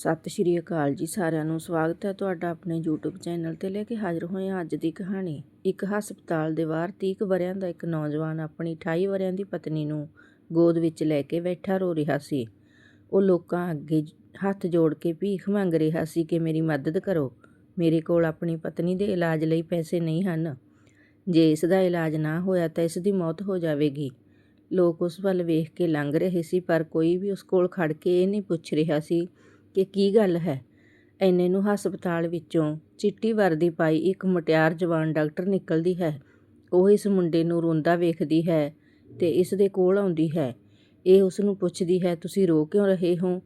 ਸਤਿ ਸ਼੍ਰੀ ਅਕਾਲ ਜੀ ਸਾਰਿਆਂ ਨੂੰ। ਸਵਾਗਤ ਹੈ ਤੁਹਾਡਾ ਆਪਣੇ YouTube ਚੈਨਲ ਤੇ ਲੈ ਕੇ ਹਾਜ਼ਰ ਹੋਏ ਹਾਂ ਅੱਜ ਦੀ ਕਹਾਣੀ। ਇੱਕ ਹਸਪਤਾਲ ਦੇ ਬਾਹਰ 30 ਕੁ ਵਰਿਆਂ ਦਾ ਇੱਕ ਨੌਜਵਾਨ ਆਪਣੀ 28 ਵਰਿਆਂ ਦੀ ਪਤਨੀ ਨੂੰ ਗੋਦ ਵਿੱਚ ਲੈ ਕੇ ਬੈਠਾ ਰੋ ਰਿਹਾ ਸੀ। ਉਹ ਲੋਕਾਂ ਅੱਗੇ ਹੱਥ ਜੋੜ ਕੇ ਭੀਖ ਮੰਗ ਰਿਹਾ ਸੀ ਕਿ ਮੇਰੀ ਮਦਦ ਕਰੋ। ਮੇਰੇ ਕੋਲ ਆਪਣੀ ਪਤਨੀ ਦੇ ਇਲਾਜ ਲਈ ਪੈਸੇ ਨਹੀਂ ਹਨ। ਜੇ ਇਸ ਦਾ ਇਲਾਜ ਨਾ ਹੋਇਆ ਤਾਂ ਇਸ ਦੀ ਮੌਤ ਹੋ ਜਾਵੇਗੀ। ਲੋਕ ਉਸ ਵੱਲ ਵੇਖ ਕੇ ਲੰਘ ਰਹੇ ਸੀ ਪਰ ਕੋਈ ਵੀ ਉਸ ਕੋਲ ਖੜ ਕੇ ਇਹ ਨਹੀਂ ਪੁੱਛ ਰਿਹਾ ਸੀ ਕਿ ਕੀ ਗੱਲ ਹੈ? ਐਨੇ ਨੂੰ ਹਸਪਤਾਲ ਵਿੱਚੋਂ ਚਿੱਟੀ ਵਰਦੀ ਪਾਈ ਇੱਕ ਮੁਟਿਆਰ ਜਵਾਨ ਡਾਕਟਰ ਨਿਕਲਦੀ ਹੈ। ਉਹ ਇਸ ਮੁੰਡੇ ਨੂੰ ਰੋਂਦਾ ਵੇਖਦੀ ਹੈ ਤੇ ਇਸ ਦੇ ਕੋਲ ਆਉਂਦੀ ਹੈ। ਇਹ ਉਸ ਨੂੰ ਪੁੱਛਦੀ ਹੈ, ਤੁਸੀਂ ਰੋ ਕਿਉਂ ਰਹੇ ਹੋ?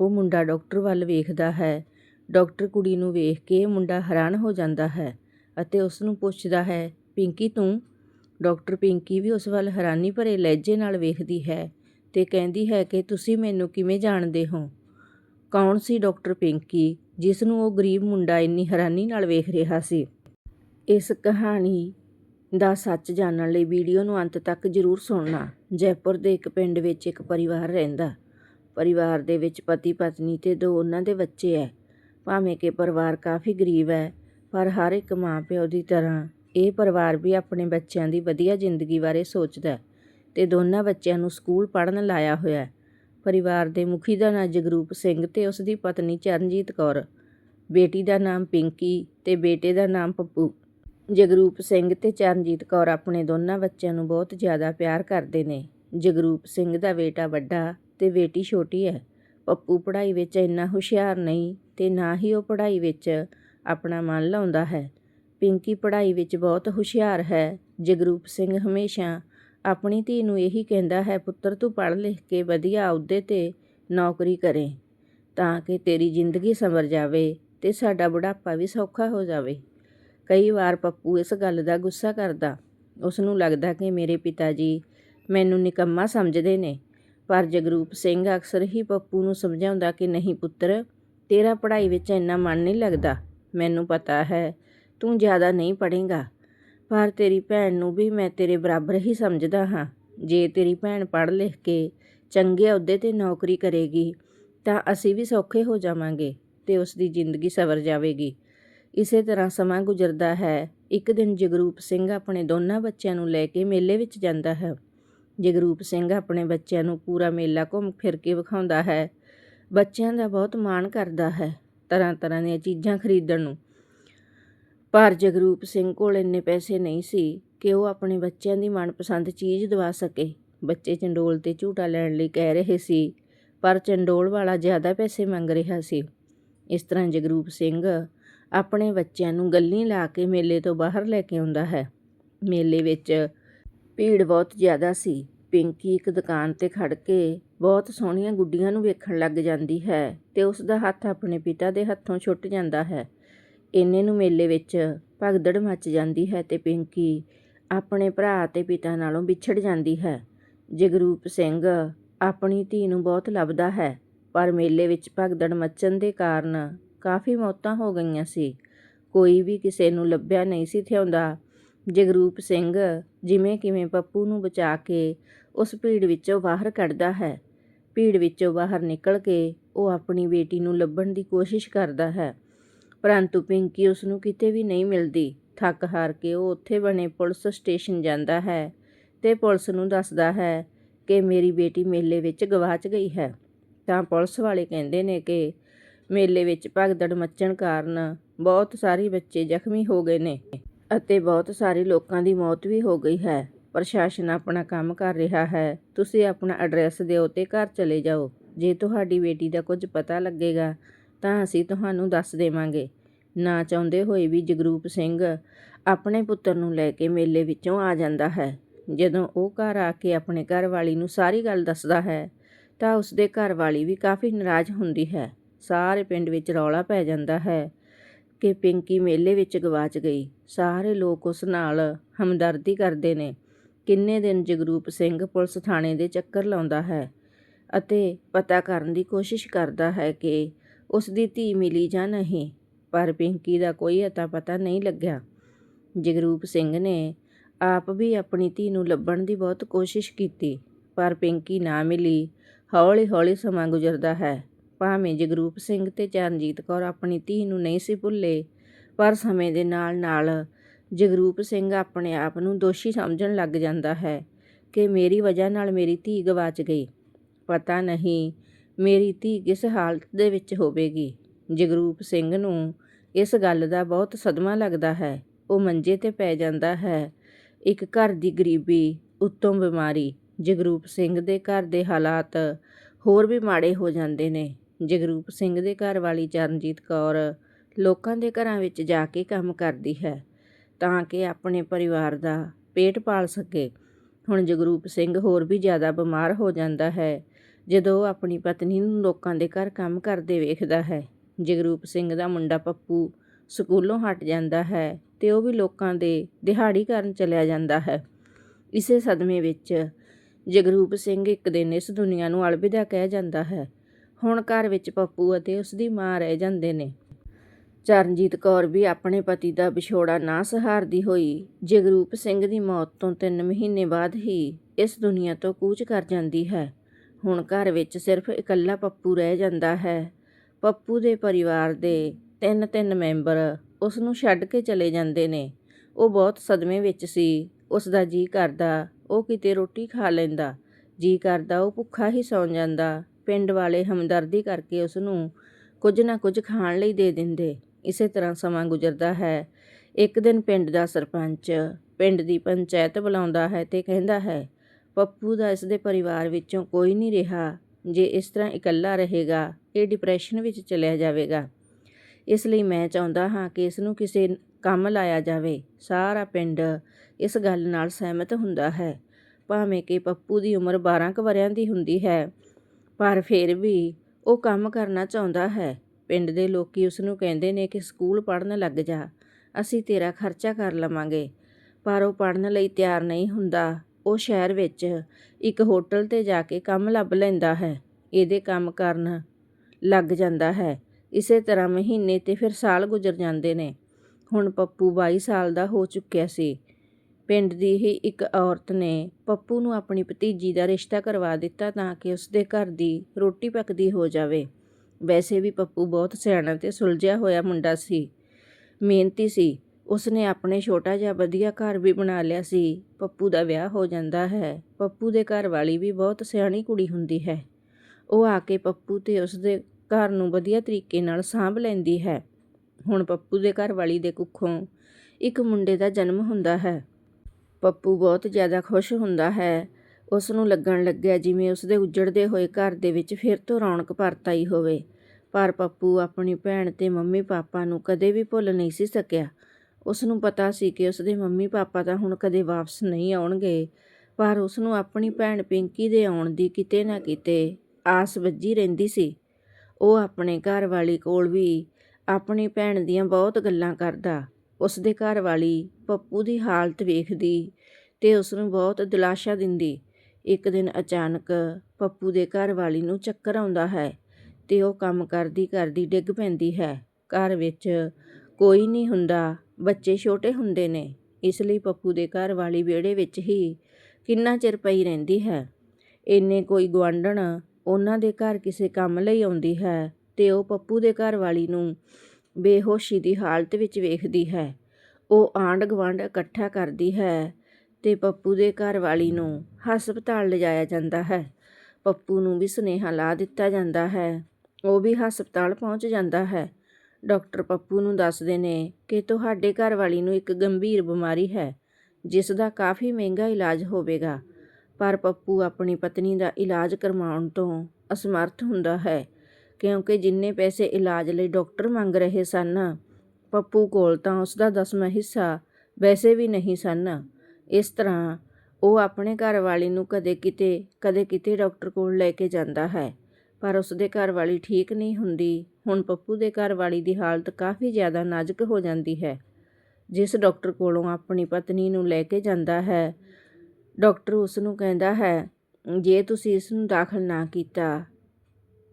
ਉਹ ਮੁੰਡਾ ਡਾਕਟਰ ਵੱਲ ਵੇਖਦਾ ਹੈ। ਡਾਕਟਰ ਕੁੜੀ ਨੂੰ ਵੇਖ ਕੇ ਮੁੰਡਾ ਹੈਰਾਨ ਹੋ ਜਾਂਦਾ ਹੈ ਅਤੇ ਉਸ ਨੂੰ ਪੁੱਛਦਾ ਹੈ, ਪਿੰਕੀ ਤੂੰ? ਡਾਕਟਰ ਪਿੰਕੀ ਵੀ ਉਸ ਵੱਲ ਹੈਰਾਨੀ ਭਰੇ ਲਹਿਜੇ ਨਾਲ ਵੇਖਦੀ ਹੈ ਤੇ ਕਹਿੰਦੀ ਹੈ ਕਿ ਤੁਸੀਂ ਮੈਨੂੰ ਕਿਵੇਂ ਜਾਣਦੇ ਹੋ? ਕੌਣ ਸੀ ਡਾਕਟਰ ਪਿੰਕੀ, ਜਿਸ ਨੂੰ ਉਹ ਗਰੀਬ ਮੁੰਡਾ ਇੰਨੀ ਹੈਰਾਨੀ ਨਾਲ ਵੇਖ ਰਿਹਾ ਸੀ? ਇਸ ਕਹਾਣੀ ਦਾ ਸੱਚ ਜਾਣਨ ਲਈ ਵੀਡੀਓ ਨੂੰ ਅੰਤ ਤੱਕ ਜ਼ਰੂਰ ਸੁਣਨਾ। ਜੈਪੁਰ ਦੇ ਇੱਕ ਪਿੰਡ ਵਿੱਚ ਇੱਕ ਪਰਿਵਾਰ ਰਹਿੰਦਾ। ਪਰਿਵਾਰ ਦੇ ਵਿੱਚ ਪਤੀ ਪਤਨੀ ਤੇ ਦੋ ਉਹਨਾਂ ਦੇ ਬੱਚੇ ਹੈ ਭਾਵੇਂ ਕਿ ਪਰਿਵਾਰ ਕਾਫੀ ਗਰੀਬ ਹੈ ਪਰ ਹਰ ਇੱਕ ਮਾਂ ਪਿਓ ਦੀ ਤਰ੍ਹਾਂ ਇਹ ਪਰਿਵਾਰ ਵੀ ਆਪਣੇ ਬੱਚਿਆਂ ਦੀ ਵਧੀਆ ਜ਼ਿੰਦਗੀ ਬਾਰੇ ਸੋਚਦਾ ਹੈ ਤੇ ਦੋਨਾਂ ਬੱਚਿਆਂ ਨੂੰ ਸਕੂਲ ਪੜ੍ਹਨ ਲਾਇਆ ਹੋਇਆ ਪਰਿਵਾਰ ਦੇ ਮੁਖੀ ਦਾ ਨਾਂ ਜਗਰੂਪ ਸਿੰਘ ਤੇ ਉਸ ਦੀ ਪਤਨੀ ਚਰਨਜੀਤ ਕੌਰ। ਬੇਟੀ ਦਾ ਨਾਮ ਪਿੰਕੀ ਤੇ ਬੇਟੇ ਦਾ ਨਾਮ ਪੱਪੂ। ਜਗਰੂਪ ਸਿੰਘ ਤੇ ਚਰਨਜੀਤ ਕੌਰ ਆਪਣੇ ਦੋਨਾਂ ਬੱਚਿਆਂ ਨੂੰ ਬਹੁਤ ਜ਼ਿਆਦਾ ਪਿਆਰ ਕਰਦੇ ਨੇ। ਜਗਰੂਪ ਸਿੰਘ ਦਾ ਬੇਟਾ ਵੱਡਾ ਤੇ ਬੇਟੀ ਛੋਟੀ ਹੈ। ਪੱਪੂ ਪੜ੍ਹਾਈ ਵਿੱਚ ਇੰਨਾ ਹੁਸ਼ਿਆਰ ਨਹੀਂ ਤੇ ਨਾ ਹੀ ਉਹ ਪੜ੍ਹਾਈ ਵਿੱਚ ਆਪਣਾ ਮਨ ਲਾਉਂਦਾ ਹੈ। ਪਿੰਕੀ ਪੜ੍ਹਾਈ ਵਿੱਚ ਬਹੁਤ ਹੁਸ਼ਿਆਰ ਹੈ। ਜਗਰੂਪ ਸਿੰਘ ਹਮੇਸ਼ਾ ਆਪਣੀ ਧੀ ਨੂੰ ਇਹੀ ਕਹਿੰਦਾ ਹੈ, ਪੁੱਤਰ, ਤੂੰ ਪੜ੍ਹ ਲਿਖ ਕੇ ਵਧੀਆ ਅਹੁਦੇ ਤੇ ਨੌਕਰੀ ਕਰੇ ਤਾਂ ਕਿ ਤੇਰੀ ਜ਼ਿੰਦਗੀ ਸੰਵਰ ਜਾਵੇ ਤੇ ਸਾਡਾ ਬੁਢਾਪਾ ਵੀ ਸੌਖਾ ਹੋ ਜਾਵੇ। ਕਈ ਵਾਰ ਪੱਪੂ ਇਸ ਗੱਲ ਦਾ ਗੁੱਸਾ ਕਰਦਾ। ਉਸ ਨੂੰ ਲੱਗਦਾ ਕਿ ਮੇਰੇ ਪਿਤਾ ਜੀ ਮੈਨੂੰ ਨਿਕੰਮਾ ਸਮਝਦੇ ਨੇ, ਪਰ ਜਗਰੂਪ ਸਿੰਘ ਅਕਸਰ ਹੀ ਪੱਪੂ ਨੂੰ ਸਮਝਾਉਂਦਾ ਕਿ ਨਹੀਂ ਪੁੱਤਰ, ਤੇਰਾ ਪੜ੍ਹਾਈ ਵਿੱਚ ਇੰਨਾ ਮਨ ਨਹੀਂ ਲੱਗਦਾ। ਮੈਨੂੰ ਪਤਾ ਹੈ, ਤੂੰ ਜ਼ਿਆਦਾ ਨਹੀਂ ਪੜ੍ਹੇਗਾ। ਪਰ ਤੇਰੀ ਭੈਣ ਨੂੰ ਵੀ ਮੈਂ ਤੇਰੇ ਬਰਾਬਰ ਹੀ ਸਮਝਦਾ ਹਾਂ। ਜੇ ਤੇਰੀ ਭੈਣ ਪੜ੍ਹ ਲਿਖ ਕੇ ਚੰਗੇ ਅਹੁਦੇ ਤੇ ਨੌਕਰੀ ਕਰੇਗੀ, ਤਾਂ ਅਸੀਂ ਵੀ ਸੌਖੇ ਹੋ ਜਾਵਾਂਗੇ ਤੇ ਉਸ ਦੀ ਜ਼ਿੰਦਗੀ ਸਵਰ ਜਾਵੇਗੀ। ਇਸੇ ਤਰ੍ਹਾਂ ਸਮਾਂ ਗੁਜ਼ਰਦਾ ਹੈ। ਇੱਕ ਦਿਨ ਜਗਰੂਪ ਸਿੰਘ ਆਪਣੇ ਦੋਨਾਂ ਬੱਚਿਆਂ ਨੂੰ ਲੈ ਕੇ ਮੇਲੇ ਵਿੱਚ ਜਾਂਦਾ ਹੈ। ਜਗਰੂਪ ਸਿੰਘ ਆਪਣੇ ਬੱਚਿਆਂ ਨੂੰ ਪੂਰਾ ਮੇਲਾ ਘੁੰਮ ਫਿਰ ਕੇ ਵਿਖਾਉਂਦਾ ਹੈ। ਬੱਚਿਆਂ ਦਾ ਬਹੁਤ ਮਾਣ ਕਰਦਾ ਹੈ। ਤਰ੍ਹਾਂ ਤਰ੍ਹਾਂ ਦੀਆਂ ਚੀਜ਼ਾਂ ਖਰੀਦਣ ਨੂੰ ਪਰ ਜਗਰੂਪ ਸਿੰਘ ਕੋਲ ਇੰਨੇ ਪੈਸੇ ਨਹੀਂ ਸੀ ਕਿ ਉਹ ਆਪਣੇ ਬੱਚਿਆਂ ਦੀ ਮਨਪਸੰਦ ਚੀਜ਼ ਦਵਾ ਸਕੇ। ਬੱਚੇ ਚੰਡੋਲ ਤੇ ਝੂਟਾ ਲੈਣ ਲਈ ਕਹਿ ਰਹੇ ਸੀ, ਪਰ ਚੰਡੋਲ ਵਾਲਾ ਜ਼ਿਆਦਾ ਪੈਸੇ ਮੰਗ ਰਿਹਾ ਸੀ। ਇਸ ਤਰ੍ਹਾਂ ਜਗਰੂਪ ਸਿੰਘ ਆਪਣੇ ਬੱਚਿਆਂ ਨੂੰ ਗੱਲੀ ਲਾ ਕੇ ਮੇਲੇ ਤੋਂ ਬਾਹਰ ਲੈ ਕੇ ਆਉਂਦਾ ਹੈ। ਮੇਲੇ ਵਿੱਚ ਭੀੜ ਬਹੁਤ ਜ਼ਿਆਦਾ ਸੀ। ਪਿੰਕੀ ਇੱਕ ਦੁਕਾਨ ਤੇ ਖੜ ਕੇ ਬਹੁਤ ਸੋਹਣੀਆਂ ਗੁੱਡੀਆਂ ਨੂੰ ਵੇਖਣ ਲੱਗ ਜਾਂਦੀ ਹੈ ਤੇ ਉਸ ਦਾ ਹੱਥ ਆਪਣੇ ਪਿਤਾ ਦੇ ਹੱਥੋਂ ਛੁੱਟ ਜਾਂਦਾ ਹੈ। ਇੰਨੇ ਨੂੰ ਮੇਲੇ ਵਿੱਚ ਭਗਦੜ ਮੱਚ ਜਾਂਦੀ ਹੈ ਤੇ ਪਿੰਕੀ ਆਪਣੇ ਭਰਾ ਅਤੇ ਪਿਤਾ ਨਾਲੋਂ ਵਿਛੜ ਜਾਂਦੀ ਹੈ। ਜਗਰੂਪ ਸਿੰਘ ਆਪਣੀ ਧੀ ਨੂੰ ਬਹੁਤ ਲੱਭਦਾ ਹੈ, ਪਰ ਮੇਲੇ ਵਿੱਚ ਭਗਦੜ ਮੱਚਣ ਦੇ ਕਾਰਨ ਕਾਫੀ ਮੌਤਾਂ ਹੋ ਗਈਆਂ ਸੀ। ਕੋਈ ਵੀ ਕਿਸੇ ਨੂੰ ਲੱਭਿਆ ਨਹੀਂ ਸੀ ਥਿਆਉਂਦਾ। ਜਗਰੂਪ ਸਿੰਘ ਜਿਵੇਂ ਕਿਵੇਂ ਪੱਪੂ ਨੂੰ ਬਚਾ ਕੇ ਉਸ ਭੀੜ ਵਿੱਚੋਂ ਬਾਹਰ ਕੱਢਦਾ ਹੈ। ਭੀੜ ਵਿੱਚੋਂ ਬਾਹਰ ਨਿਕਲ ਕੇ ਉਹ ਆਪਣੀ ਬੇਟੀ ਨੂੰ ਲੱਭਣ ਦੀ ਕੋਸ਼ਿਸ਼ ਕਰਦਾ ਹੈ। ਪਰੰਤੂ ਪਿੰਕੀ ਉਸ ਨੂੰ ਕਿਤੇ ਵੀ ਨਹੀਂ ਮਿਲਦੀ। ਥੱਕ ਹਾਰ ਕੇ ਉਹ ਉੱਥੇ ਬਣੇ ਪੁਲਿਸ ਸਟੇਸ਼ਨ ਜਾਂਦਾ ਹੈ ਤੇ ਪੁਲਿਸ ਨੂੰ ਦੱਸਦਾ ਹੈ ਕਿ ਮੇਰੀ ਬੇਟੀ ਮੇਲੇ ਵਿੱਚ ਗਵਾਚ ਗਈ ਹੈ। ਤਾਂ ਪੁਲਿਸ ਵਾਲੇ ਕਹਿੰਦੇ ਨੇ ਕਿ ਮੇਲੇ ਵਿੱਚ ਭਗਦੜ ਮੱਚਣ ਕਾਰਨ ਬਹੁਤ ਸਾਰੇ ਬੱਚੇ ਜ਼ਖਮੀ ਹੋ ਗਏ ਨੇ ਅਤੇ ਬਹੁਤ ਸਾਰੇ ਲੋਕਾਂ ਦੀ ਮੌਤ ਵੀ ਹੋ ਗਈ ਹੈ। ਪ੍ਰਸ਼ਾਸਨ ਆਪਣਾ ਕੰਮ ਕਰ ਰਿਹਾ ਹੈ। ਤੁਸੀਂ ਆਪਣਾ ਐਡਰੈਸ ਦਿਓ ਤੇ ਘਰ ਚਲੇ ਜਾਓ। ਜੇ ਤੁਹਾਡੀ ਬੇਟੀ ਦਾ ਕੁਝ ਪਤਾ ਲੱਗੇਗਾ ਤਾਂ ਅਸੀਂ ਤੁਹਾਨੂੰ ਦੱਸ ਦੇਵਾਂਗੇ। ਨਾ ਚਾਹੁੰਦੇ ਹੋਏ ਵੀ ਜਗਰੂਪ ਸਿੰਘ ਆਪਣੇ ਪੁੱਤਰ ਨੂੰ ਲੈ ਕੇ ਮੇਲੇ ਵਿੱਚੋਂ ਆ ਜਾਂਦਾ ਹੈ। ਜਦੋਂ ਉਹ ਘਰ ਆ ਕੇ ਆਪਣੇ ਘਰ ਵਾਲੀ ਨੂੰ ਸਾਰੀ ਗੱਲ ਦੱਸਦਾ ਹੈ, ਤਾਂ ਉਸਦੇ ਘਰ ਵਾਲੀ ਵੀ ਕਾਫੀ ਨਾਰਾਜ਼ ਹੁੰਦੀ ਹੈ। ਸਾਰੇ ਪਿੰਡ ਵਿੱਚ ਰੌਲਾ ਪੈ ਜਾਂਦਾ ਹੈ ਕਿ ਪਿੰਕੀ ਮੇਲੇ ਵਿੱਚ ਗਵਾਚ ਗਈ। ਸਾਰੇ ਲੋਕ ਉਸ ਨਾਲ ਹਮਦਰਦੀ ਕਰਦੇ ਨੇ। ਕਿੰਨੇ ਦਿਨ ਜਗਰੂਪ ਸਿੰਘ ਪੁਲਿਸ ਥਾਣੇ ਦੇ ਚੱਕਰ ਲਾਉਂਦਾ ਹੈ ਅਤੇ ਪਤਾ ਕਰਨ ਦੀ ਕੋਸ਼ਿਸ਼ ਕਰਦਾ ਹੈ ਕਿ ਉਸ ਦੀ ਧੀ ਮਿਲੀ ਜਾਂ ਨਹੀਂ। ਪਰ ਪਿੰਕੀ ਦਾ ਕੋਈ ਅਤਾ ਪਤਾ ਨਹੀਂ ਲੱਗਿਆ। ਜਗਰੂਪ ਸਿੰਘ ਨੇ ਆਪ ਵੀ ਆਪਣੀ ਧੀ ਨੂੰ ਲੱਭਣ ਦੀ ਬਹੁਤ ਕੋਸ਼ਿਸ਼ ਕੀਤੀ, ਪਰ ਪਿੰਕੀ ਨਾ ਮਿਲੀ। ਹੌਲੀ ਹੌਲੀ ਸਮਾਂ ਗੁਜ਼ਰਦਾ ਹੈ। ਭਾਵੇਂ ਜਗਰੂਪ ਸਿੰਘ ਤੇ ਚਰਨਜੀਤ ਕੌਰ ਆਪਣੀ ਧੀ ਨੂੰ ਨਹੀਂ ਸੀ ਭੁੱਲੇ, ਪਰ ਸਮੇਂ ਦੇ ਨਾਲ ਨਾਲ ਜਗਰੂਪ ਸਿੰਘ ਆਪਣੇ ਆਪ ਨੂੰ ਦੋਸ਼ੀ ਸਮਝਣ ਲੱਗ ਜਾਂਦਾ ਹੈ ਕਿ ਮੇਰੀ ਵਜ੍ਹਾ ਨਾਲ ਮੇਰੀ ਧੀ ਗਵਾਚ ਗਈ। ਪਤਾ ਨਹੀਂ ਮੇਰੀ ਧੀ ਕਿਸ ਹਾਲਤ ਦੇ ਵਿੱਚ ਹੋਵੇਗੀ। ਜਗਰੂਪ ਸਿੰਘ ਨੂੰ ਇਸ ਗੱਲ ਦਾ ਬਹੁਤ ਸਦਮਾ ਲੱਗਦਾ ਹੈ। ਉਹ ਮੰਜੇ ਤੇ ਪੈ ਜਾਂਦਾ ਹੈ। ਇੱਕ ਘਰ ਦੀ ਗਰੀਬੀ ਉੱਤੋਂ ਬਿਮਾਰੀ। ਜਗਰੂਪ ਸਿੰਘ ਦੇ ਘਰ ਦੇ ਹਾਲਾਤ ਹੋਰ ਵੀ ਮਾੜੇ ਹੋ ਜਾਂਦੇ ਨੇ। ਜਗਰੂਪ ਸਿੰਘ ਦੇ ਘਰ ਵਾਲੀ ਚਰਨਜੀਤ ਕੌਰ ਲੋਕਾਂ ਦੇ ਘਰਾਂ ਵਿੱਚ ਜਾ ਕੇ ਕੰਮ ਕਰਦੀ ਹੈ ਤਾਂ ਕਿ ਆਪਣੇ ਪਰਿਵਾਰ ਦਾ ਪੇਟ ਪਾਲ ਸਕੇ। ਹੁਣ ਜਗਰੂਪ ਸਿੰਘ ਹੋਰ ਵੀ ਜ਼ਿਆਦਾ ਬਿਮਾਰ ਹੋ ਜਾਂਦਾ ਹੈ। ਜਦੋਂ ਆਪਣੀ ਪਤਨੀ ਨੂੰ ਲੋਕਾਂ ਦੇ ਘਰ ਕੰਮ ਕਰਦੇ ਵੇਖਦਾ ਹੈ ਜਗਰੂਪ ਸਿੰਘ ਦਾ ਮੁੰਡਾ ਪੱਪੂ ਸਕੂਲੋਂ ਹਟ ਜਾਂਦਾ ਹੈ ਤੇ ਉਹ ਵੀ ਲੋਕਾਂ ਦੇ ਦਿਹਾੜੀ ਕਰਨ ਚਲਿਆ ਜਾਂਦਾ ਹੈ। ਇਸੇ ਸਦਮੇ ਵਿੱਚ ਜਗਰੂਪ ਸਿੰਘ ਇੱਕ ਦਿਨ ਇਸ ਦੁਨੀਆ ਨੂੰ ਅਲਵਿਦਾ ਕਹਿ ਜਾਂਦਾ ਹੈ। ਹੁਣ ਘਰ ਵਿੱਚ ਪੱਪੂ ਅਤੇ ਉਸ ਦੀ ਮਾਂ ਰਹਿ ਜਾਂਦੇ ਨੇ। ਚਰਨਜੀਤ ਕੌਰ ਵੀ ਆਪਣੇ ਪਤੀ ਦਾ ਵਿਛੋੜਾ ਨਾ ਸਹਾਰਦੀ ਹੋਈ ਜਗਰੂਪ ਸਿੰਘ ਦੀ ਮੌਤ ਤੋਂ 3 ਮਹੀਨੇ ਬਾਅਦ ਹੀ ਇਸ ਦੁਨੀਆ ਤੋਂ ਕੂਚ ਕਰ ਜਾਂਦੀ ਹੈ। ਹੁਣ ਘਰ ਵਿੱਚ ਸਿਰਫ ਇਕੱਲਾ ਪੱਪੂ ਰਹਿ ਜਾਂਦਾ ਹੈ ਪੱਪੂ ਦੇ ਪਰਿਵਾਰ ਦੇ ਤਿੰਨ ਤਿੰਨ ਮੈਂਬਰ ਉਸ ਨੂੰ ਛੱਡ ਕੇ ਚਲੇ ਜਾਂਦੇ ਨੇ। ਉਹ ਬਹੁਤ ਸਦਮੇ ਵਿੱਚ ਸੀ। ਉਸ ਦਾ ਜੀ ਕਰਦਾ, ਉਹ ਕਿਤੇ ਰੋਟੀ ਖਾ ਲੈਂਦਾ। ਜੀ ਕਰਦਾ, ਉਹ ਭੁੱਖਾ ਹੀ ਸੌਂ ਜਾਂਦਾ। ਪਿੰਡ ਵਾਲੇ ਹਮਦਰਦੀ ਕਰਕੇ ਉਸ ਨੂੰ ਕੁਝ ਨਾ ਕੁਝ ਖਾਣ ਲਈ ਦੇ ਦਿੰਦੇ। ਇਸੇ ਤਰ੍ਹਾਂ ਸਮਾਂ ਗੁਜ਼ਰਦਾ ਹੈ। ਇੱਕ ਦਿਨ ਪਿੰਡ ਦਾ ਸਰਪੰਚ ਪਿੰਡ ਦੀ ਪੰਚਾਇਤ ਬੁਲਾਉਂਦਾ ਹੈ ਤੇ ਕਹਿੰਦਾ ਹੈ, ਪੱਪੂ ਦਾ ਇਸ ਦੇ ਪਰਿਵਾਰ ਵਿੱਚੋਂ ਕੋਈ ਨਹੀਂ ਰਿਹਾ। ਜੇ ਇਸ ਤਰ੍ਹਾਂ ਇਕੱਲਾ ਰਹੇਗਾ, ਇਹ ਡਿਪਰੈਸ਼ਨ ਵਿੱਚ ਚਲਿਆ ਜਾਵੇਗਾ। ਇਸ ਲਈ ਮੈਂ ਚਾਹੁੰਦਾ ਹਾਂ ਕਿ ਇਸ ਨੂੰ ਕਿਸੇ ਕੰਮ ਲਾਇਆ ਜਾਵੇ। ਸਾਰਾ ਪਿੰਡ ਇਸ ਗੱਲ ਨਾਲ ਸਹਿਮਤ ਹੁੰਦਾ ਹੈ। ਭਾਵੇਂ ਕਿ ਪੱਪੂ ਦੀ ਉਮਰ 12 ਕੁ ਵਰਿਆਂ ਦੀ ਹੁੰਦੀ ਹੈ, ਪਰ ਫਿਰ ਵੀ ਉਹ ਕੰਮ ਕਰਨਾ ਚਾਹੁੰਦਾ ਹੈ। ਪਿੰਡ ਦੇ ਲੋਕੀ ਉਸ ਨੂੰ ਕਹਿੰਦੇ ਨੇ ਕਿ ਸਕੂਲ ਪੜ੍ਹਨ ਲੱਗ ਜਾ, ਅਸੀਂ ਤੇਰਾ ਖਰਚਾ ਕਰ ਲਵਾਂਗੇ, ਪਰ ਉਹ ਪੜ੍ਹਨ ਲਈ ਤਿਆਰ ਨਹੀਂ ਹੁੰਦਾ। ਉਹ ਸ਼ਹਿਰ ਵਿੱਚ ਇੱਕ ਹੋਟਲ ਤੇ ਜਾ ਕੇ ਕੰਮ ਲੱਭ ਲੈਂਦਾ ਹੈ। ਇਹਦੇ ਕੰਮ ਕਰਨ ਲੱਗ ਜਾਂਦਾ ਹੈ। ਇਸੇ ਤਰ੍ਹਾਂ ਮਹੀਨੇ ਤੇ ਫਿਰ ਸਾਲ ਗੁਜ਼ਰ ਜਾਂਦੇ ਨੇ। ਹੁਣ ਪੱਪੂ 22 ਸਾਲ ਦਾ ਹੋ ਚੁੱਕਿਆ ਸੀ। ਪਿੰਡ ਦੀ ਹੀ ਇੱਕ ਔਰਤ ਨੇ ਪੱਪੂ ਨੂੰ ਆਪਣੀ ਭਤੀਜੀ ਦਾ ਰਿਸ਼ਤਾ ਕਰਵਾ ਦਿੱਤਾ ਤਾਂ ਕਿ ਉਸਦੇ ਘਰ ਦੀ ਰੋਟੀ ਪੱਕਦੀ ਹੋ ਜਾਵੇ। ਵੈਸੇ ਵੀ ਪੱਪੂ ਬਹੁਤ ਸਿਆਣਾ ਤੇ ਸੁਲਝਿਆ ਹੋਇਆ ਮੁੰਡਾ ਸੀ। ਮਿਹਨਤੀ ਸੀ। ਉਸਨੇ ਆਪਣੇ ਛੋਟਾ ਜਿਹਾ ਵਧੀਆ ਘਰ ਵੀ ਬਣਾ ਲਿਆ ਸੀ। ਪੱਪੂ ਦਾ ਵਿਆਹ ਹੋ ਜਾਂਦਾ ਹੈ। ਪੱਪੂ ਦੇ ਘਰ ਵਾਲੀ ਵੀ ਬਹੁਤ ਸਿਆਣੀ ਕੁੜੀ ਹੁੰਦੀ ਹੈ। ਉਹ ਆ ਕੇ ਪੱਪੂ ਤੇ ਉਸ ਦੇ ਘਰ ਨੂੰ ਵਧੀਆ ਤਰੀਕੇ ਨਾਲ ਸਾਂਭ ਲੈਂਦੀ ਹੈ। ਹੁਣ ਪੱਪੂ ਦੇ ਘਰ ਵਾਲੀ ਦੇ ਕੁੱਖੋਂ ਇੱਕ ਮੁੰਡੇ ਦਾ ਜਨਮ ਹੁੰਦਾ ਹੈ। ਪੱਪੂ ਬਹੁਤ ਜ਼ਿਆਦਾ ਖੁਸ਼ ਹੁੰਦਾ ਹੈ। ਉਸ ਨੂੰ ਲੱਗਣ ਲੱਗਿਆ ਜਿਵੇਂ ਉਸ ਦੇ ਉਜੜਦੇ ਹੋਏ ਘਰ ਦੇ ਵਿੱਚ ਫਿਰ ਤੋਂ ਰੌਣਕ ਪਰਤ ਆਈ ਹੋਵੇ। ਪਰ ਪੱਪੂ ਆਪਣੀ ਭੈਣ ਤੇ ਮੰਮੀ ਪਾਪਾ ਨੂੰ ਕਦੇ ਵੀ ਭੁੱਲ ਨਹੀਂ ਸੀ ਸਕਿਆ। ਉਸ ਨੂੰ ਪਤਾ ਸੀ ਕਿ ਉਸ ਦੇ ਮੰਮੀ ਪਾਪਾ ਤਾਂ ਹੁਣ ਕਦੇ ਵਾਪਸ ਨਹੀਂ ਆਉਣਗੇ, ਪਰ ਉਸ ਨੂੰ ਆਪਣੀ ਭੈਣ ਪਿੰਕੀ ਦੇ ਆਉਣ ਦੀ ਕਿਤੇ ਨਾ ਕਿਤੇ ਆਸ ਵੱਜੀ ਰਹਿੰਦੀ ਸੀ। ਉਹ ਆਪਣੇ ਘਰ ਵਾਲੀ ਕੋਲ ਵੀ ਆਪਣੀ ਭੈਣ ਦੀਆਂ ਬਹੁਤ ਗੱਲਾਂ ਕਰਦਾ। ਉਸ ਦੇ ਘਰ ਵਾਲੀ ਪੱਪੂ ਦੀ ਹਾਲਤ ਵੇਖਦੀ ਤੇ ਉਸ ਨੂੰ ਬਹੁਤ ਦਿਲਾਸ਼ਾ ਦਿੰਦੀ। ਇੱਕ ਦਿਨ ਅਚਾਨਕ ਪੱਪੂ ਦੇ ਘਰ ਵਾਲੀ ਨੂੰ ਚੱਕਰ ਆਉਂਦਾ ਹੈ ਤੇ ਉਹ ਕੰਮ ਕਰਦੀ ਕਰਦੀ ਡਿੱਗ ਪੈਂਦੀ ਹੈ। ਘਰ ਵਿੱਚ ਕੋਈ ਨਹੀਂ ਹੁੰਦਾ ਬੱਚੇ ਛੋਟੇ ਹੁੰਦੇ ਨੇ। ਇਸ ਲਈ ਪੱਪੂ ਦੇ ਘਰ ਵਾਲੀ ਵਿਹੜੇ ਵਿੱਚ ਹੀ ਕਿੰਨਾ ਚਿਰ ਪਈ ਰਹਿੰਦੀ ਹੈ। ਇੰਨੇ ਕੋਈ ਗਵਾਂਢਣ ਉਹਨਾਂ ਦੇ ਘਰ ਕਿਸੇ ਕੰਮ ਲਈ ਆਉਂਦੀ ਹੈ ਤੇ ਉਹ ਪੱਪੂ ਦੇ ਘਰ ਵਾਲੀ ਨੂੰ ਬੇਹੋਸ਼ੀ ਦੀ ਹਾਲਤ ਵਿੱਚ ਵੇਖਦੀ ਹੈ। ਉਹ ਆਂਢ ਗੁਆਂਢ ਇਕੱਠਾ ਕਰਦੀ ਹੈ ਤੇ ਪੱਪੂ ਦੇ ਘਰ ਵਾਲੀ ਨੂੰ ਹਸਪਤਾਲ ਲਿਜਾਇਆ ਜਾਂਦਾ ਹੈ। ਪੱਪੂ ਨੂੰ ਵੀ ਸੁਨੇਹਾ ਲਾ ਦਿੱਤਾ ਜਾਂਦਾ ਹੈ। ਉਹ ਵੀ ਹਸਪਤਾਲ ਪਹੁੰਚ ਜਾਂਦਾ ਹੈ। ਡਾਕਟਰ ਪੱਪੂ ਨੂੰ ਦੱਸਦੇ ਨੇ ਕਿ ਤੁਹਾਡੇ ਘਰ ਵਾਲੀ ਨੂੰ ਇੱਕ ਗੰਭੀਰ ਬਿਮਾਰੀ ਹੈ, ਜਿਸ ਦਾ ਕਾਫੀ ਮਹਿੰਗਾ ਇਲਾਜ ਹੋਵੇਗਾ। ਪਰ ਪੱਪੂ ਆਪਣੀ ਪਤਨੀ ਦਾ ਇਲਾਜ ਕਰਵਾਉਣ ਤੋਂ ਅਸਮਰਥ ਹੁੰਦਾ ਹੈ, ਕਿਉਂਕਿ ਜਿੰਨੇ ਪੈਸੇ ਇਲਾਜ ਲਈ ਡਾਕਟਰ ਮੰਗ ਰਹੇ ਸਨ, ਪੱਪੂ ਕੋਲ ਤਾਂ ਉਸ ਦਾ ਦਸਵਾਂ ਹਿੱਸਾ ਵੈਸੇ ਵੀ ਨਹੀਂ ਸਨ। ਇਸ ਤਰ੍ਹਾਂ ਉਹ ਆਪਣੇ ਘਰ ਵਾਲੀ ਨੂੰ ਕਦੇ ਕਿਤੇ ਕਦੇ ਕਿਤੇ ਡਾਕਟਰ ਕੋਲ ਲੈ ਕੇ ਜਾਂਦਾ ਹੈ, ਪਰ ਉਸ ਦੇ ਘਰ ਵਾਲੀ ਠੀਕ ਨਹੀਂ ਹੁੰਦੀ ਹੁਣ ਪੱਪੂ ਦੇ ਘਰ ਵਾਲੀ ਦੀ ਹਾਲਤ ਕਾਫੀ ਜ਼ਿਆਦਾ ਨਾਜ਼ੁਕ ਹੋ ਜਾਂਦੀ ਹੈ। ਜਿਸ ਡਾਕਟਰ ਕੋਲੋਂ ਆਪਣੀ ਪਤਨੀ ਨੂੰ ਲੈ ਕੇ ਜਾਂਦਾ ਹੈ, ਡਾਕਟਰ ਉਸ ਨੂੰ ਕਹਿੰਦਾ ਹੈ, ਜੇ ਤੁਸੀਂ ਇਸ ਨੂੰ ਦਾਖਲ ਨਾ ਕੀਤਾ,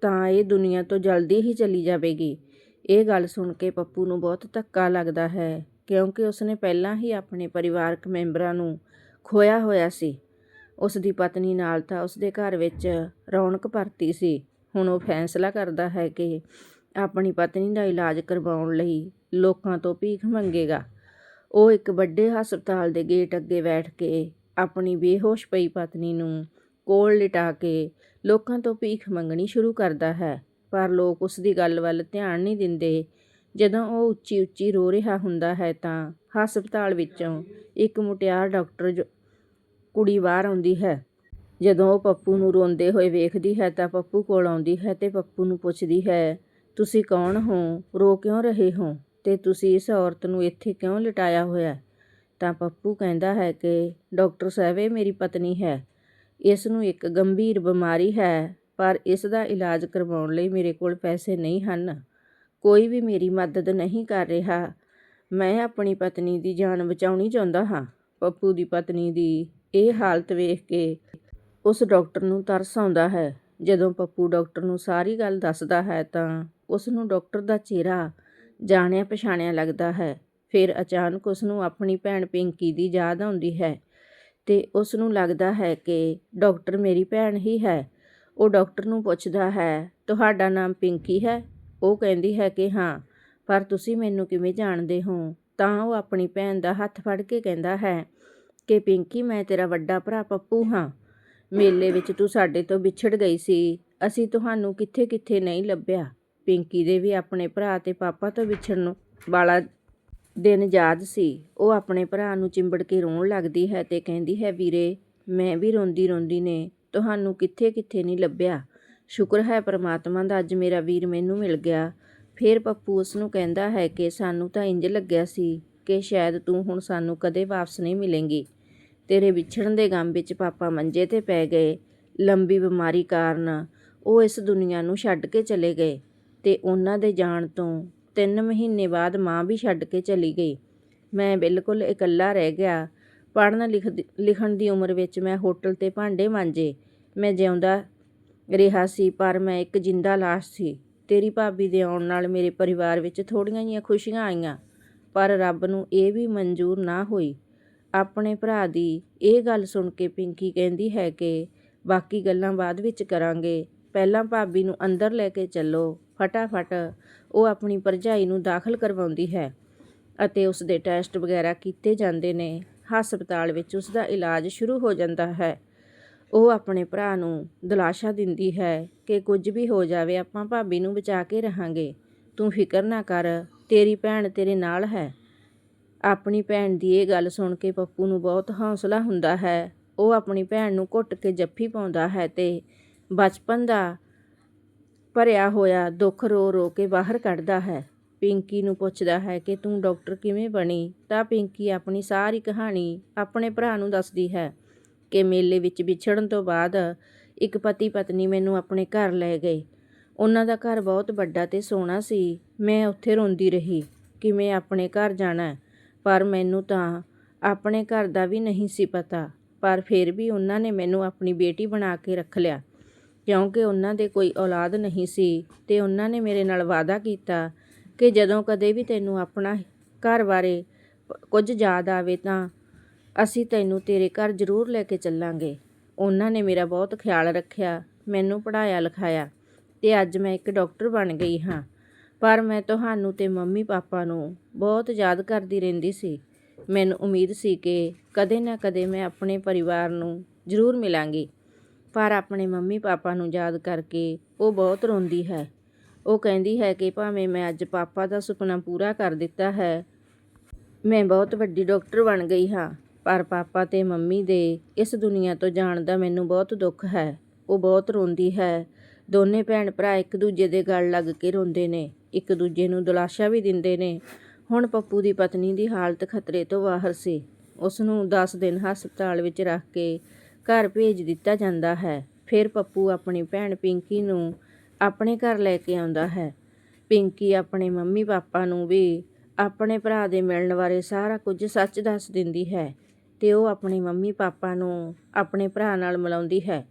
ਤਾਂ ਇਹ ਦੁਨੀਆ ਤੋਂ ਜਲਦੀ ਹੀ ਚਲੀ ਜਾਵੇਗੀ। ਇਹ ਗੱਲ ਸੁਣ ਕੇ ਪੱਪੂ ਨੂੰ ਬਹੁਤ ਧੱਕਾ ਲੱਗਦਾ ਹੈ, ਕਿਉਂਕਿ ਉਸਨੇ ਪਹਿਲਾਂ ਹੀ ਆਪਣੇ ਪਰਿਵਾਰਕ ਮੈਂਬਰਾਂ ਨੂੰ ਖੋਇਆ ਹੋਇਆ ਸੀ। ਉਸ ਦੀ ਪਤਨੀ ਨਾਲ ਤਾਂ ਉਸਦੇ ਘਰ ਵਿੱਚ ਰੌਣਕ ਭਰਤੀ ਸੀ। ਹੁਣ ਉਹ ਫੈਸਲਾ ਕਰਦਾ ਹੈ ਕਿ ਆਪਣੀ ਪਤਨੀ ਦਾ ਇਲਾਜ ਕਰਵਾਉਣ ਲਈ ਲੋਕਾਂ ਤੋਂ ਭੀਖ ਮੰਗੇਗਾ। ਉਹ ਇੱਕ ਵੱਡੇ ਹਸਪਤਾਲ ਦੇ ਗੇਟ ਅੱਗੇ ਬੈਠ ਕੇ ਆਪਣੀ ਬੇਹੋਸ਼ ਪਈ ਪਤਨੀ ਨੂੰ ਕੋਲ ਲਿਟਾ ਕੇ ਲੋਕਾਂ ਤੋਂ ਭੀਖ ਮੰਗਣੀ ਸ਼ੁਰੂ ਕਰਦਾ ਹੈ। ਪਰ ਲੋਕ ਉਸ ਦੀ ਗੱਲ ਵੱਲ ਧਿਆਨ ਨਹੀਂ ਦਿੰਦੇ। ਜਦੋਂ ਉਹ ਉੱਚੀ ਉੱਚੀ ਰੋ ਰਿਹਾ ਹੁੰਦਾ ਹੈ ਤਾਂ ਹਸਪਤਾਲ ਵਿੱਚੋਂ ਇੱਕ ਮੁਟਿਆਰ ਡਾਕਟਰ ਜੋ- ਕੁੜੀ ਬਾਹਰ ਆਉਂਦੀ ਹੈ। ਜਦੋਂ ਉਹ ਪੱਪੂ ਨੂੰ ਰੋਂਦੇ ਹੋਏ ਵੇਖਦੀ ਹੈ ਤਾਂ ਪੱਪੂ ਕੋਲ ਆਉਂਦੀ ਹੈ ਤੇ ਪੱਪੂ ਨੂੰ ਪੁੱਛਦੀ ਹੈ ਤੁਸੀਂ ਕੌਣ ਹੋ? ਰੋ ਕਿਉਂ ਰਹੇ ਹੋ? ਤੇ ਤੁਸੀਂ ਇਸ ਔਰਤ ਨੂੰ ਇੱਥੇ ਕਿਉਂ ਲਟਾਇਆ ਹੋਇਆ? ਤਾਂ ਪੱਪੂ ਕਹਿੰਦਾ ਹੈ ਕਿ ਡਾਕਟਰ ਸਾਹਿਬ, ਇਹ ਮੇਰੀ ਪਤਨੀ ਹੈ। ਇਸ ਨੂੰ ਇੱਕ ਗੰਭੀਰ ਬਿਮਾਰੀ ਹੈ, ਪਰ ਇਸ ਦਾ ਇਲਾਜ ਕਰਵਾਉਣ ਲਈ ਮੇਰੇ ਕੋਲ ਪੈਸੇ ਨਹੀਂ ਹਨ। ਕੋਈ ਵੀ ਮੇਰੀ ਮਦਦ ਨਹੀਂ ਕਰ ਰਿਹਾ। ਮੈਂ ਆਪਣੀ ਪਤਨੀ ਦੀ ਜਾਨ ਬਚਾਉਣੀ ਚਾਹੁੰਦਾ ਹਾਂ। ਪੱਪੂ ਦੀ ਪਤਨੀ ਦੀ ਇਹ ਹਾਲਤ ਵੇਖ ਕੇ ਉਸ ਡਾਕਟਰ ਨੂੰ ਤਰਸ ਆਉਂਦਾ ਹੈ। ਜਦੋਂ ਪੱਪੂ ਡਾਕਟਰ ਨੂੰ ਸਾਰੀ ਗੱਲ ਦੱਸਦਾ ਹੈ ਤਾਂ ਉਸ ਨੂੰ ਡਾਕਟਰ ਦਾ ਚਿਹਰਾ ਜਾਣਿਆ ਪਛਾਣਿਆ ਲੱਗਦਾ ਹੈ। ਫਿਰ ਅਚਾਨਕ ਉਸ ਨੂੰ ਆਪਣੀ ਭੈਣ ਪਿੰਕੀ ਦੀ ਯਾਦ ਆਉਂਦੀ ਹੈ ਤੇ ਉਸ ਨੂੰ ਲੱਗਦਾ ਹੈ ਕਿ ਡਾਕਟਰ ਮੇਰੀ ਭੈਣ ਹੀ ਹੈ। ਉਹ ਡਾਕਟਰ ਨੂੰ ਪੁੱਛਦਾ ਹੈ, ਤੁਹਾਡਾ ਨਾਮ ਪਿੰਕੀ ਹੈ? ਉਹ ਕਹਿੰਦੀ ਹੈ ਕਿ ਹਾਂ, ਪਰ ਤੁਸੀਂ ਮੈਨੂੰ ਕਿਵੇਂ ਜਾਣਦੇ ਹੋ? ਤਾਂ ਉਹ ਆਪਣੀ ਭੈਣ ਦਾ ਹੱਥ ਫੜ ਕੇ ਕਹਿੰਦਾ ਹੈ ਕਿ, ਪਿੰਕੀ, ਮੈਂ ਤੇਰਾ ਵੱਡਾ ਭਰਾ ਪੱਪੂ ਹਾਂ। ਮੇਲੇ ਵਿੱਚ ਤੂੰ ਸਾਡੇ ਤੋਂ ਵਿਛੜ ਗਈ ਸੀ। ਅਸੀਂ ਤੁਹਾਨੂੰ ਕਿੱਥੇ ਕਿੱਥੇ ਨਹੀਂ ਲੱਭਿਆ। ਪਿੰਕੀ ਦੇ ਵੀ ਆਪਣੇ ਭਰਾ ਤੇ ਪਾਪਾ ਤੋਂ ਵਿਛੜਨ ਵਾਲਾ ਦਿਨ ਯਾਦ ਸੀ। ਉਹ ਆਪਣੇ ਭਰਾ ਨੂੰ ਚਿੰਬੜ ਕੇ ਰੋਣ ਲੱਗਦੀ ਹੈ ਤੇ ਕਹਿੰਦੀ ਹੈ, ਵੀਰੇ, ਮੈਂ ਵੀ ਰੋਂਦੀ ਰੋਂਦੀ ਨੇ, ਤੁਹਾਨੂੰ ਕਿੱਥੇ ਕਿੱਥੇ ਨਹੀਂ ਲੱਭਿਆ। ਸ਼ੁਕਰ ਹੈ ਪਰਮਾਤਮਾ ਦਾ, ਅੱਜ ਮੇਰਾ ਵੀਰ ਮੈਨੂੰ ਮਿਲ ਗਿਆ। ਫਿਰ ਪੱਪੂ ਉਸ ਨੂੰ ਕਹਿੰਦਾ ਹੈ ਕਿ ਸਾਨੂੰ ਤਾਂ ਇੰਜ ਲੱਗਿਆ ਸੀ ਕਿ ਸ਼ਾਇਦ ਤੂੰ ਹੁਣ ਸਾਨੂੰ ਕਦੇ ਵਾਪਸ ਨਹੀਂ ਮਿਲੇਂਗੀ। ਤੇਰੇ ਵਿਛੜਨ ਦੇ ਗਮ ਵਿੱਚ ਪਾਪਾ ਮੰਜੇ ਤੇ ਪੈ ਗਏ। ਲੰਬੀ ਬਿਮਾਰੀ ਕਾਰਨ ਉਹ ਇਸ ਦੁਨੀਆ ਨੂੰ ਛੱਡ ਕੇ ਚਲੇ ਗਏ। ਤੇ ਉਹਨਾਂ ਦੇ ਜਾਣ ਤੋਂ ਤਿੰਨ ਮਹੀਨੇ ਬਾਅਦ ਮਾਂ ਵੀ ਛੱਡ ਕੇ ਚਲੀ ਗਈ। ਮੈਂ ਬਿਲਕੁਲ ਇਕੱਲਾ ਰਹਿ ਗਿਆ। ਪੜ੍ਹਨ ਲਿਖ ਲਿਖਣ ਦੀ ਉਮਰ ਵਿੱਚ ਮੈਂ ਹੋਟਲ ਤੇ ਭਾਂਡੇ ਮਾਂਜੇ। ਮੈਂ ਜਿਉਂਦਾ ਰਿਹਾ ਸੀ, ਪਰ ਮੈਂ ਇੱਕ ਜਿੰਦਾ ਲਾਸ਼ ਸੀ। ਤੇਰੀ ਭਾਬੀ ਦੇ ਆਉਣ ਨਾਲ ਮੇਰੇ ਪਰਿਵਾਰ ਵਿੱਚ ਥੋੜ੍ਹੀਆਂ ਜਿਹੀਆਂ ਖੁਸ਼ੀਆਂ ਆਈਆਂ, ਪਰ ਰੱਬ ਨੂੰ ਇਹ ਵੀ ਮਨਜ਼ੂਰ ਨਾ ਹੋਈ। ਆਪਣੇ ਭਰਾ ਦੀ ਇਹ ਗੱਲ ਸੁਣ ਕੇ ਪਿੰਕੀ ਕਹਿੰਦੀ ਹੈ ਕਿ ਬਾਕੀ ਗੱਲਾਂ ਬਾਅਦ ਵਿੱਚ ਕਰਾਂਗੇ। ਪਹਿਲਾਂ ਭਾਬੀ ਨੂੰ ਅੰਦਰ ਲੈ ਕੇ ਚੱਲੋ। ਫਟਾਫਟ ਉਹ ਆਪਣੀ ਭਰਜਾਈ ਨੂੰ ਦਾਖਲ ਕਰਵਾਉਂਦੀ ਹੈ ਅਤੇ ਉਸ ਦੇ ਟੈਸਟ ਵਗੈਰਾ ਕੀਤੇ ਜਾਂਦੇ ਨੇ। ਹਸਪਤਾਲ ਵਿੱਚ ਉਸ ਦਾ ਇਲਾਜ ਸ਼ੁਰੂ ਹੋ ਜਾਂਦਾ ਹੈ। ਉਹ ਆਪਣੇ ਭਰਾ ਨੂੰ ਦਿਲਾਸਾ ਦਿੰਦੀ ਹੈ ਕਿ ਕੁਝ ਵੀ ਹੋ ਜਾਵੇ, ਆਪਾਂ ਭਾਬੀ ਨੂੰ ਬਚਾ ਕੇ ਰਹਾਂਗੇ। ਤੂੰ ਫਿਕਰ ਨਾ ਕਰ, ਤੇਰੀ ਭੈਣ ਤੇਰੇ ਨਾਲ ਹੈ। ਆਪਣੀ ਭੈਣ ਦੀ ਇਹ ਗੱਲ ਸੁਣ ਕੇ ਪੱਪੂ ਨੂੰ ਬਹੁਤ ਹੌਸਲਾ ਹੁੰਦਾ ਹੈ। ਉਹ ਆਪਣੀ ਭੈਣ ਨੂੰ ਘੁੱਟ ਕੇ ਜੱਫੀ ਪਾਉਂਦਾ ਹੈ ਤੇ ਬਚਪਨ ਦਾ ਭਰਿਆ ਹੋਇਆ ਦੁੱਖ ਰੋ ਰੋ ਕੇ ਬਾਹਰ ਕੱਢਦਾ ਹੈ। ਪਿੰਕੀ ਨੂੰ ਪੁੱਛਦਾ ਹੈ ਕਿ ਤੂੰ ਡਾਕਟਰ ਕਿਵੇਂ ਬਣੀ? ਤਾਂ ਪਿੰਕੀ ਆਪਣੀ ਸਾਰੀ ਕਹਾਣੀ ਆਪਣੇ ਭਰਾ ਨੂੰ ਦੱਸਦੀ ਹੈ ਕਿ ਮੇਲੇ ਵਿੱਚ ਵਿਛੜਨ ਤੋਂ ਬਾਅਦ ਇੱਕ ਪਤੀ ਪਤਨੀ ਮੈਨੂੰ ਆਪਣੇ ਘਰ ਲੈ ਗਏ। ਉਹਨਾਂ ਦਾ ਘਰ ਬਹੁਤ ਵੱਡਾ ਤੇ ਸੋਹਣਾ ਸੀ। ਮੈਂ ਉੱਥੇ ਰੋਂਦੀ ਰਹੀ ਕਿ ਮੈਂ ਆਪਣੇ ਘਰ ਜਾਣਾ ਪਰ ਮੈਨੂੰ ਤਾਂ ਆਪਣੇ ਘਰ ਦਾ ਵੀ ਨਹੀਂ ਸੀ ਪਤਾ। ਪਰ ਫਿਰ ਵੀ ਉਹਨਾਂ ਨੇ ਮੈਨੂੰ ਆਪਣੀ ਬੇਟੀ ਬਣਾ ਕੇ ਰੱਖ ਲਿਆ। ਕਿਉਂਕਿ ਉਹਨਾਂ ਦੇ ਕੋਈ ਔਲਾਦ ਨਹੀਂ ਸੀ ਤੇ ਉਹਨਾਂ ਨੇ ਮੇਰੇ ਨਾਲ ਵਾਅਦਾ ਕੀਤਾ ਕਿ ਜਦੋਂ ਕਦੇ ਵੀ ਤੈਨੂੰ ਆਪਣਾ ਘਰ ਬਾਰੇ ਕੁਝ ਯਾਦ ਆਵੇ ਤਾਂ ਅਸੀਂ ਤੈਨੂੰ ਤੇਰੇ ਘਰ ਜ਼ਰੂਰ ਲੈ ਕੇ ਚੱਲਾਂਗੇ। ਉਹਨਾਂ ਨੇ ਮੇਰਾ ਬਹੁਤ ਖਿਆਲ ਰੱਖਿਆ, ਮੈਨੂੰ ਪੜ੍ਹਾਇਆ, ਲਿਖਾਇਆ ਤੇ ਅੱਜ ਮੈਂ ਇੱਕ ਡਾਕਟਰ ਬਣ ਗਈ ਹਾਂ। ਪਰ ਮੈਂ ਤੁਹਾਨੂੰ ਤੇ ਮੰਮੀ ਪਾਪਾ ਨੂੰ ਬਹੁਤ ਯਾਦ ਕਰਦੀ ਰਹਿੰਦੀ ਸੀ। ਮੈਨੂੰ ਉਮੀਦ ਸੀ ਕਿ ਕਦੇ ਨਾ ਕਦੇ ਮੈਂ ਆਪਣੇ ਪਰਿਵਾਰ ਨੂੰ ਜ਼ਰੂਰ ਮਿਲਾਂਗੀ। ਪਰ ਆਪਣੇ ਮੰਮੀ ਪਾਪਾ ਨੂੰ ਯਾਦ ਕਰਕੇ ਉਹ ਬਹੁਤ ਰੋਂਦੀ ਹੈ। ਉਹ ਕਹਿੰਦੀ ਹੈ ਕਿ ਭਾਵੇਂ ਮੈਂ ਅੱਜ ਪਾਪਾ ਦਾ ਸੁਪਨਾ ਪੂਰਾ ਕਰ ਦਿੱਤਾ ਹੈ, ਮੈਂ ਬਹੁਤ ਵੱਡੀ ਡਾਕਟਰ ਬਣ ਗਈ ਹਾਂ, ਪਰ ਪਾਪਾ ਤੇ ਮੰਮੀ ਦੇ ਇਸ ਦੁਨੀਆ ਤੋਂ ਜਾਣ ਦਾ ਮੈਨੂੰ ਬਹੁਤ ਦੁੱਖ ਹੈ। ਉਹ ਬਹੁਤ ਰੋਂਦੀ ਹੈ। ਦੋਨੇ ਭੈਣ ਭਰਾ ਇੱਕ ਦੂਜੇ ਦੇ ਗਲ ਲੱਗ ਕੇ ਰੋਂਦੇ ਨੇ, ਇੱਕ ਦੂਜੇ ਨੂੰ ਦੁਲਾਸ਼ਾ ਵੀ ਦਿੰਦੇ ਨੇ। ਹੁਣ ਪੱਪੂ ਦੀ ਪਤਨੀ ਦੀ ਹਾਲਤ ਖਤਰੇ ਤੋਂ ਬਾਹਰ ਸੀ। ਉਸ ਨੂੰ 10 ਦਿਨ ਹਸਪਤਾਲ ਵਿੱਚ ਰੱਖ ਕੇ ਘਰ ਭੇਜ ਦਿੱਤਾ ਜਾਂਦਾ ਹੈ। ਫਿਰ ਪੱਪੂ ਆਪਣੀ ਭੈਣ ਪਿੰਕੀ ਨੂੰ ਆਪਣੇ ਘਰ ਲੈ ਕੇ ਆਉਂਦਾ ਹੈ। ਪਿੰਕੀ ਆਪਣੇ ਮੰਮੀ ਪਾਪਾ ਨੂੰ ਵੀ ਆਪਣੇ ਭਰਾ ਦੇ ਮਿਲਣ ਬਾਰੇ ਸਾਰਾ ਕੁਝ ਸੱਚ ਦੱਸ ਦਿੰਦੀ ਹੈ ਤੇ ਉਹ ਆਪਣੇ ਮੰਮੀ ਪਾਪਾ ਨੂੰ ਆਪਣੇ ਭਰਾ ਨਾਲ ਮਿਲਾਉਂਦੀ ਹੈ।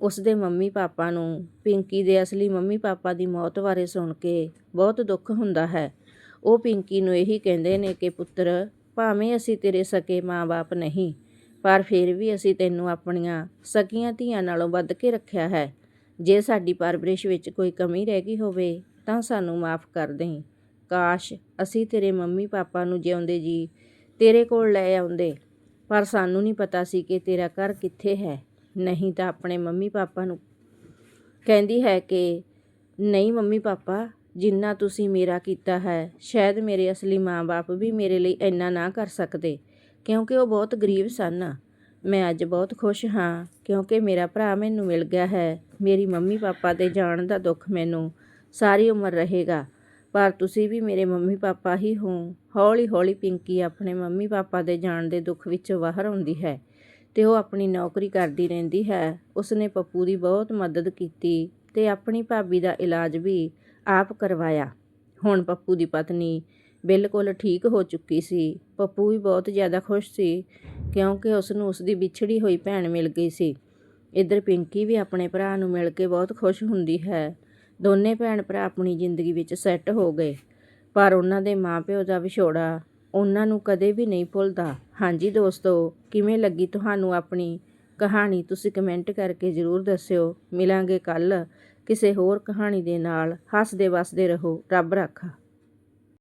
ਉਸ ਦੇ ਮੰਮੀ ਪਾਪਾ ਨੂੰ ਪਿੰਕੀ ਦੇ ਅਸਲੀ ਮੰਮੀ ਪਾਪਾ ਦੀ ਮੌਤ ਬਾਰੇ ਸੁਣ ਕੇ ਬਹੁਤ ਦੁੱਖ ਹੁੰਦਾ ਹੈ। ਉਹ ਪਿੰਕੀ ਨੂੰ ਇਹੀ ਕਹਿੰਦੇ ਨੇ ਕਿ ਪੁੱਤਰ, ਭਾਵੇਂ ਅਸੀਂ ਤੇਰੇ ਸਕੇ ਮਾਂ-ਬਾਪ ਨਹੀਂ ਪਰ ਫਿਰ ਵੀ ਅਸੀਂ ਤੈਨੂੰ ਆਪਣੀਆਂ ਸਕੀਆਂ ਧੀਆਂ ਨਾਲੋਂ ਵੱਧ ਕੇ ਰੱਖਿਆ ਹੈ। ਜੇ ਸਾਡੀ ਪਰਵਰਿਸ਼ ਵਿੱਚ ਕੋਈ ਕਮੀ ਰਹਿ ਗਈ ਹੋਵੇ, ਤਾਂ ਸਾਨੂੰ ਮਾਫ ਕਰ ਦੇਈਂ। ਕਾਸ਼ ਅਸੀਂ ਤੇਰੇ ਮੰਮੀ ਪਾਪਾ ਨੂੰ ਜਿਉਂਦੇ ਜੀ, ਤੇਰੇ ਕੋਲ ਲੈ ਆਉਂਦੇ। ਪਰ ਸਾਨੂੰ ਨਹੀਂ ਪਤਾ ਸੀ ਕਿ ਤੇਰਾ ਘਰ ਕਿੱਥੇ ਹੈ। ਨਹੀਂ ਤਾਂ ਆਪਣੇ ਮੰਮੀ ਪਾਪਾ ਨੂੰ ਕਹਿੰਦੀ ਹੈ ਕਿ, ਨਹੀਂ ਮੰਮੀ ਪਾਪਾ, ਜਿੰਨਾ ਤੁਸੀਂ ਮੇਰਾ ਕੀਤਾ ਹੈ, ਸ਼ਾਇਦ ਮੇਰੇ ਅਸਲੀ ਮਾਂ-ਬਾਪ ਵੀ ਮੇਰੇ ਲਈ ਇੰਨਾ ਨਾ ਕਰ ਸਕਦੇ। ਕਿਉਂਕਿ ਉਹ ਬਹੁਤ ਗਰੀਬ ਸਨ। ਮੈਂ ਅੱਜ ਬਹੁਤ ਖੁਸ਼ ਹਾਂ ਕਿਉਂਕਿ ਮੇਰਾ ਭਰਾ ਮੈਨੂੰ ਮਿਲ ਗਿਆ ਹੈ। ਮੇਰੀ ਮੰਮੀ ਪਾਪਾ ਦੇ ਜਾਣ ਦਾ ਦੁੱਖ ਮੈਨੂੰ ਸਾਰੀ ਉਮਰ ਰਹੇਗਾ। ਪਰ ਤੁਸੀਂ ਵੀ ਮੇਰੇ ਮੰਮੀ ਪਾਪਾ ਹੀ ਹੋ। ਹੌਲੀ-ਹੌਲੀ ਪਿੰਕੀ ਆਪਣੇ ਮੰਮੀ ਪਾਪਾ ਦੇ ਜਾਣ ਦੇ ਦੁੱਖ ਵਿੱਚੋਂ ਬਾਹਰ ਆਉਂਦੀ ਹੈ ਤੇ ਉਹ ਆਪਣੀ ਨੌਕਰੀ ਕਰਦੀ ਰਹਿੰਦੀ ਹੈ। ਉਸਨੇ ਪੱਪੂ ਦੀ ਬਹੁਤ ਮਦਦ ਕੀਤੀ ਤੇ ਆਪਣੀ ਭਾਬੀ ਦਾ ਇਲਾਜ ਵੀ ਆਪ ਕਰਵਾਇਆ। ਹੁਣ ਪੱਪੂ ਦੀ ਪਤਨੀ ਬਿਲਕੁਲ ਠੀਕ ਹੋ ਚੁੱਕੀ ਸੀ। ਪੱਪੂ ਵੀ ਬਹੁਤ ਜ਼ਿਆਦਾ ਖੁਸ਼ ਸੀ ਕਿਉਂਕਿ ਉਸ ਨੂੰ ਉਸ ਦੀ ਵਿਛੜੀ ਹੋਈ ਭੈਣ ਮਿਲ ਗਈ ਸੀ। ਇੱਧਰ ਪਿੰਕੀ ਵੀ ਆਪਣੇ ਭਰਾ ਨੂੰ ਮਿਲ ਕੇ ਬਹੁਤ ਖੁਸ਼ ਹੁੰਦੀ ਹੈ। ਦੋਨੇ ਭੈਣ ਭਰਾ ਆਪਣੀ ਜ਼ਿੰਦਗੀ ਵਿੱਚ ਸੈੱਟ ਹੋ ਗਏ। ਪਰ ਉਹਨਾਂ ਦੇ ਮਾਪਿਓ ਦਾ ਵਿਛੋੜਾ ਉਹਨਾਂ ਨੂੰ ਕਦੇ ਵੀ ਨਹੀਂ ਭੁੱਲਦਾ। ਹਾਂਜੀ ਦੋਸਤੋ, ਕਿਵੇਂ ਲੱਗੀ ਤੁਹਾਨੂੰ ਆਪਣੀ ਕਹਾਣੀ? ਤੁਸੀਂ ਕਮੈਂਟ ਕਰਕੇ ਜ਼ਰੂਰ ਦੱਸਿਓ। ਮਿਲਾਂਗੇ ਕੱਲ ਕਿਸੇ ਹੋਰ ਕਹਾਣੀ ਦੇ ਨਾਲ। ਹੱਸਦੇ ਵਸਦੇ ਰਹੋ। ਰੱਬ ਰਾਖਾ।